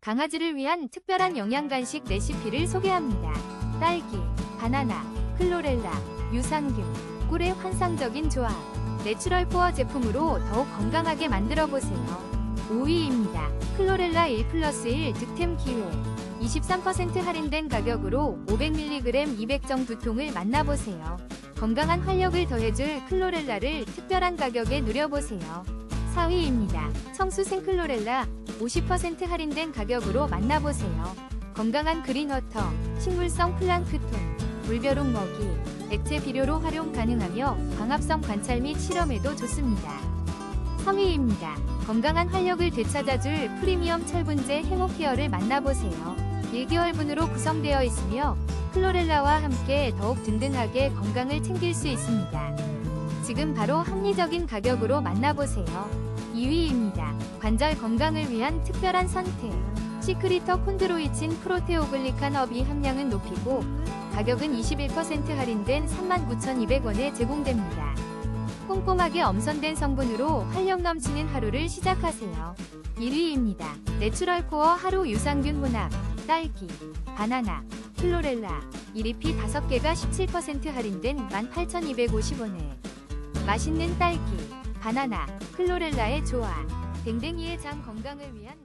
강아지를 위한 특별한 영양 간식 레시피를 소개합니다. 딸기, 바나나, 클로렐라, 유산균, 꿀의 환상적인 조합. 내추럴 포어 제품으로 더욱 건강하게 만들어 보세요. 5위입니다. 클로렐라 1 플러스 1 득템 기회. 23% 할인된 가격으로 500mg 200정 두 통을 만나보세요. 건강한 활력을 더해줄 클로렐라를 특별한 가격에 누려보세요. 4위입니다. 청수 생클로렐라 50% 할인된 가격으로 만나보세요. 건강한 그린워터, 식물성 플랑크톤, 물벼룩 먹이, 액체 비료로 활용 가능하며 광합성 관찰 및 실험에도 좋습니다. 3위입니다. 건강한 활력을 되찾아줄 프리미엄 철분제 행복케어를 만나보세요. 1개월분으로 구성되어 있으며 클로렐라와 함께 더욱 든든하게 건강을 챙길 수 있습니다. 지금 바로 합리적인 가격으로 만나보세요. 2위입니다. 관절 건강을 위한 특별한 선택. 시크리터 콘드로이친 프로테오글리칸 업이 함량은 높이고 가격은 21% 할인된 39,200원에 제공됩니다. 꼼꼼하게 엄선된 성분으로 활력 넘치는 하루를 시작하세요. 1위입니다. 내추럴 코어 하루 유산균 혼합. 딸기, 바나나, 클로렐라, 1위피 5개가 17% 할인된 18,250원에 맛있는 딸기, 바나나, 클로렐라의 조화, 댕댕이의 장 건강을 위한